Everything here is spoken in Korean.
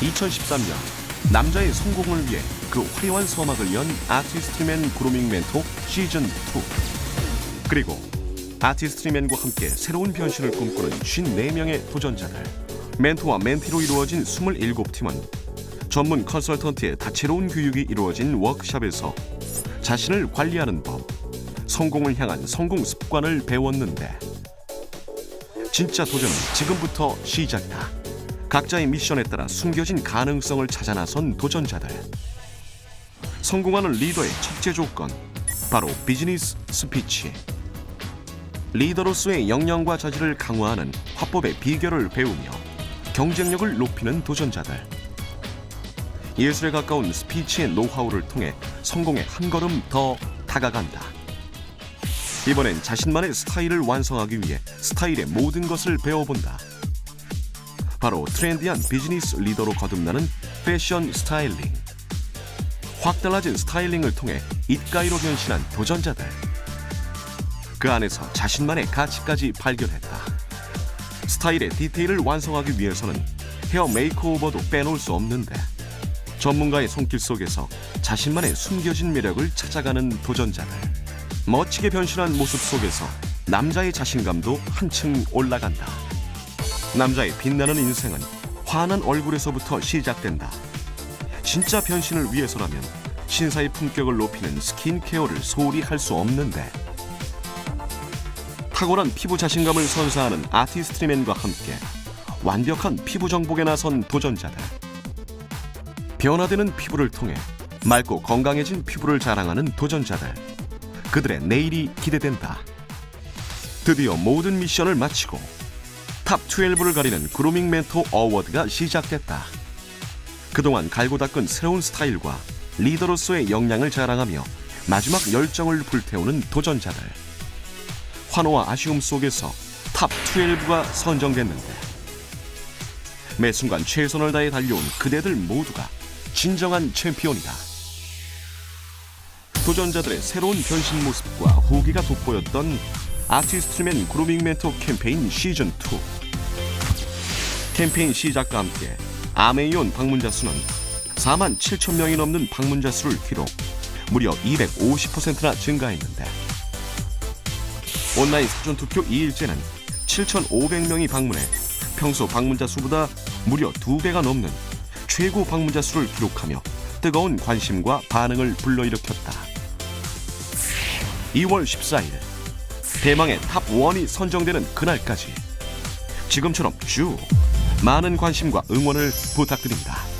2013년 남자의 성공을 위해 그 화려한 서막을 연 아티스트맨 그루밍 멘토 시즌 2 그리고 아티스트맨과 함께 새로운 변신을 꿈꾸는 54명의 도전자들 멘토와 멘티로 이루어진 27팀은 전문 컨설턴트의 다채로운 교육이 이루어진 워크숍에서 자신을 관리하는 법 성공을 향한 성공 습관을 배웠는데 진짜 도전은 지금부터 시작이다. 각자의 미션에 따라 숨겨진 가능성을 찾아 나선 도전자들. 성공하는 리더의 첫째 조건 바로 비즈니스 스피치. 리더로서의 역량과 자질을 강화하는 화법의 비결을 배우며 경쟁력을 높이는 도전자들. 예술에 가까운 스피치의 노하우를 통해 성공에 한 걸음 더 다가간다. 이번엔 자신만의 스타일을 완성하기 위해 스타일의 모든 것을 배워본다. 바로 트렌디한 비즈니스 리더로 거듭나는 패션 스타일링. 확 달라진 스타일링을 통해 입가이로 변신한 도전자들. 그 안에서 자신만의 가치까지 발견했다. 스타일의 디테일을 완성하기 위해서는 헤어 메이크오버도 빼놓을 수 없는데 전문가의 손길 속에서 자신만의 숨겨진 매력을 찾아가는 도전자들. 멋지게 변신한 모습 속에서 남자의 자신감도 한층 올라간다. 남자의 빛나는 인생은 환한 얼굴에서부터 시작된다. 진짜 변신을 위해서라면 신사의 품격을 높이는 스킨케어를 소홀히 할 수 없는데. 탁월한 피부 자신감을 선사하는 아티스트맨과 함께 완벽한 피부 정복에 나선 도전자들 변화되는 피부를 통해 맑고 건강해진 피부를 자랑하는 도전자들. 그들의 내일이 기대된다. 드디어 모든 미션을 마치고 탑 12를 가리는 그루밍 멘토 어워드가 시작됐다 그동안 갈고 닦은 새로운 스타일과 리더로서의 역량을 자랑하며 마지막 열정을 불태우는 도전자들 환호와 아쉬움 속에서 탑 12가 선정됐는데 매 순간 최선을 다해 달려온 그대들 모두가 진정한 챔피언이다. 도전자들의 새로운 변신 모습과 후기가 돋보였던 아티스트맨 그루밍 멘토 캠페인 시즌 2. 캠페인 시작과 함께 아메이온 방문자 수는 4만 7천 명이 넘는 방문자 수를 기록 무려 250%나 증가했는데 온라인 사전 투표 2일째는 7,500명이 방문해 평소 방문자 수보다 무려 2배가 넘는 최고 방문자 수를 기록하며 뜨거운 관심과 반응을 불러일으켰다. 2월 14일 대망의 탑 1이 선정되는 그날까지 지금처럼 쭉 많은 관심과 응원을 부탁드립니다.